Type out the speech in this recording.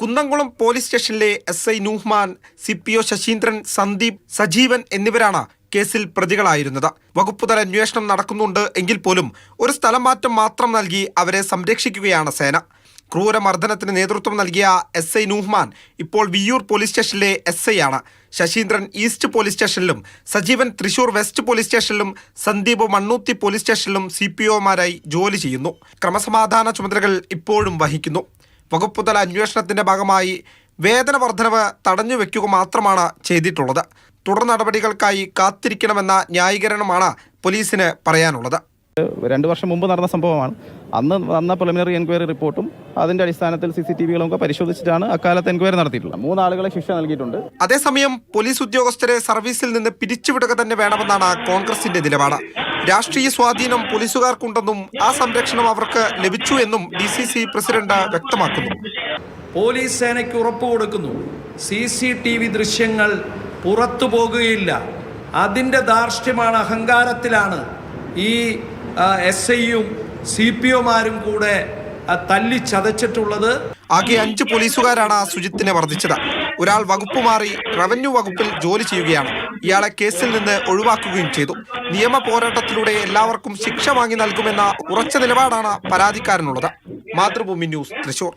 Kunnamkulam police സ്റ്റേഷനിലെ S I Noohman C P O Saseendran Sandeep Sajeevan എന്നിവരാണ് കേസിൽ പ്രതികളായിരുന്നത്. വകുപ്പുതല അന്വേഷണം നടക്കുന്നുണ്ട് എങ്കിൽ പോലും ഒരു സ്ഥലം മാറ്റം മാത്രം നൽകി അവരെ സംരക്ഷിക്കുകയാണ് സേന. ക്രൂരമർദ്ദനത്തിന് നേതൃത്വം നൽകിയ എസ് ഐ നൂഹ്മാൻ ഇപ്പോൾ വിയ്യൂർ പോലീസ് സ്റ്റേഷനിലെ എസ് ഐ ആണ്. ശശീന്ദ്രൻ ഈസ്റ്റ് പോലീസ് സ്റ്റേഷനിലും സജീവൻ തൃശൂർ വെസ്റ്റ് പോലീസ് സ്റ്റേഷനിലും സന്ദീപ് മണ്ണൂത്തി പോലീസ് സ്റ്റേഷനിലും സി പി ഒമാരായി ജോലി ചെയ്യുന്നു. ക്രമസമാധാന ചുമതലകൾ ഇപ്പോഴും വഹിക്കുന്നു. വകുപ്പുതല അന്വേഷണത്തിന്റെ ഭാഗമായി വേതന വർധനവ് തടഞ്ഞു വെക്കുക മാത്രമാണ് ചെയ്തിട്ടുള്ളത്. തുടർ നടപടികൾക്കായി കാത്തിരിക്കണമെന്ന ന്യായീകരണമാണ് പോലീസിന് പറയാനുള്ളത്. രണ്ട് വർഷം മുമ്പ് നടന്ന സംഭവമാണ്. അന്ന് വന്ന പ്രിലിമിനറി എൻക്വയറി റിപ്പോർട്ടും അതിന്റെ അടിസ്ഥാനത്തിൽ സി സി ടി വികളും ഒക്കെ പരിശോധിച്ചിട്ടാണ് അക്കാലത്ത് എൻക്വയറി നടത്തിയിട്ടുള്ളത്. മൂന്നാളുകളെ ശിക്ഷ നൽകിയിട്ടുണ്ട്. അതേസമയം പോലീസ് ഉദ്യോഗസ്ഥരെ സർവീസിൽ നിന്ന് പിരിച്ചുവിടുക തന്നെ വേണമെന്നാണ് കോൺഗ്രസിന്റെ നിലപാട്. രാഷ്ട്രീയ സ്വാധീനം പോലീസുകാർക്കുണ്ടെന്നും ആ സംരക്ഷണം അവർക്ക് ലഭിച്ചു എന്നും ഡി സി സി പ്രസിഡന്റ് വ്യക്തമാക്കുന്നു. പോലീസ് സേനയ്ക്ക് ഉറപ്പ് കൊടുക്കുന്നു. സി സി ടി വി ദൃശ്യങ്ങൾ പുറത്തു പോകുകയില്ല. അതിന്റെ ധാർഷ്ട്യമാണ് അഹങ്കാരത്തിലാണ് ഈ എസ് ഐയും സി പി ഒമാരും കൂടെ തല്ലി ചതച്ചിട്ടുള്ളത് ആകെ അഞ്ച് പോലീസുകാരാണ് ആ സുജിത്തിനെ വർദ്ധിച്ചത് ഒരാൾ വകുപ്പ് മാറി റവന്യൂ വകുപ്പിൽ ജോലി ചെയ്യുകയാണ്. ഇയാളെ കേസിൽ നിന്ന് ഒഴിവാക്കുകയും ചെയ്തു. നിയമ പോരാട്ടത്തിലൂടെ എല്ലാവർക്കും ശിക്ഷ വാങ്ങി നൽകുമെന്ന ഉറച്ച നിലപാടാണ് പരാതിക്കാരനുള്ളത്. മാതൃഭൂമി ന്യൂസ് തൃശൂർ.